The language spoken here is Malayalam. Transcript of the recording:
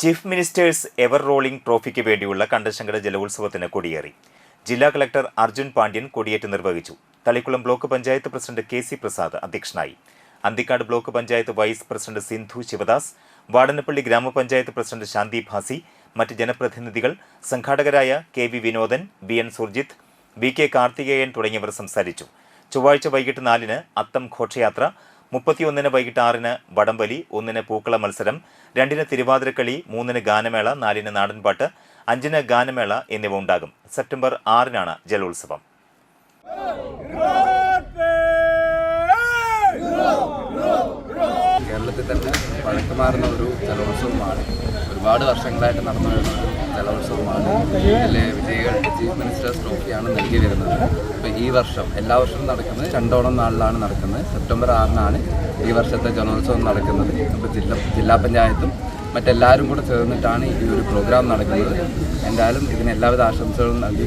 ചീഫ് മിനിസ്റ്റേഴ്സ് എവർ റോളിംഗ് ട്രോഫിക്ക് വേണ്ടിയുള്ള കണ്ടശങ്കര ജലോത്സവത്തിന് കൊടിയേറി. ജില്ലാ കളക്ടർ അർജുൻ പാണ്ഡ്യൻ കൊടിയേറ്റ് നിർവഹിച്ചു. Thalikkulam block panchayat president K C Prasad അധ്യക്ഷനായി. Anthikad block panchayat vice president Sindhu Sivadas Vadanappally ഗ്രാമപഞ്ചായത്ത് പ്രസിഡന്റ് ശാന്തി ഭാസി മറ്റ് ജനപ്രതിനിധികൾ സംഘാടകരായ K V Vinodan B N Surjith V K Karthikeyan തുടങ്ങിയവർ സംസാരിച്ചു. ചൊവ്വാഴ്ച വൈകിട്ട് നാലിന് അത്തം ഘോഷയാത്ര മുപ്പത്തിയൊന്നിന് വൈകിട്ട് ആറിന് വടംവലി ഒന്നിന് പൂക്കള മത്സരം രണ്ടിന് തിരുവാതിരക്കളി മൂന്നിന് ഗാനമേള നാലിന് നാടൻപാട്ട് അഞ്ചിന് ഗാനമേള എന്നിവ ഉണ്ടാകും. സെപ്റ്റംബർ ആറിനാണ് ജലോത്സവം. കേരളത്തിൽ തന്നെ പഴക്കമാർന്ന ഒരു ജലോത്സവമാണ്. ഒരുപാട് വർഷങ്ങളായിട്ട് നടന്നു വരുന്ന ജലോത്സവമാണ്. ചീഫ് മിനിസ്റ്റേഴ്സ് ട്രോഫിയാണ് നൽകി വരുന്നത്. അപ്പോൾ ഈ വർഷം എല്ലാ വർഷവും നടക്കുന്നത് ചണ്ടോണം നാളിലാണ് നടക്കുന്നത്. സെപ്റ്റംബർ ആറിനാണ് ഈ വർഷത്തെ ജലോത്സവം നടക്കുന്നത്. അപ്പോൾ ജില്ല ജില്ലാ പഞ്ചായത്തും മറ്റെല്ലാവരും കൂടെ ചേർന്നിട്ടാണ് ഈ ഒരു പ്രോഗ്രാം നടക്കുന്നത്. എന്തായാലും ഇതിന് എല്ലാവിധ ആശംസകളും നൽകി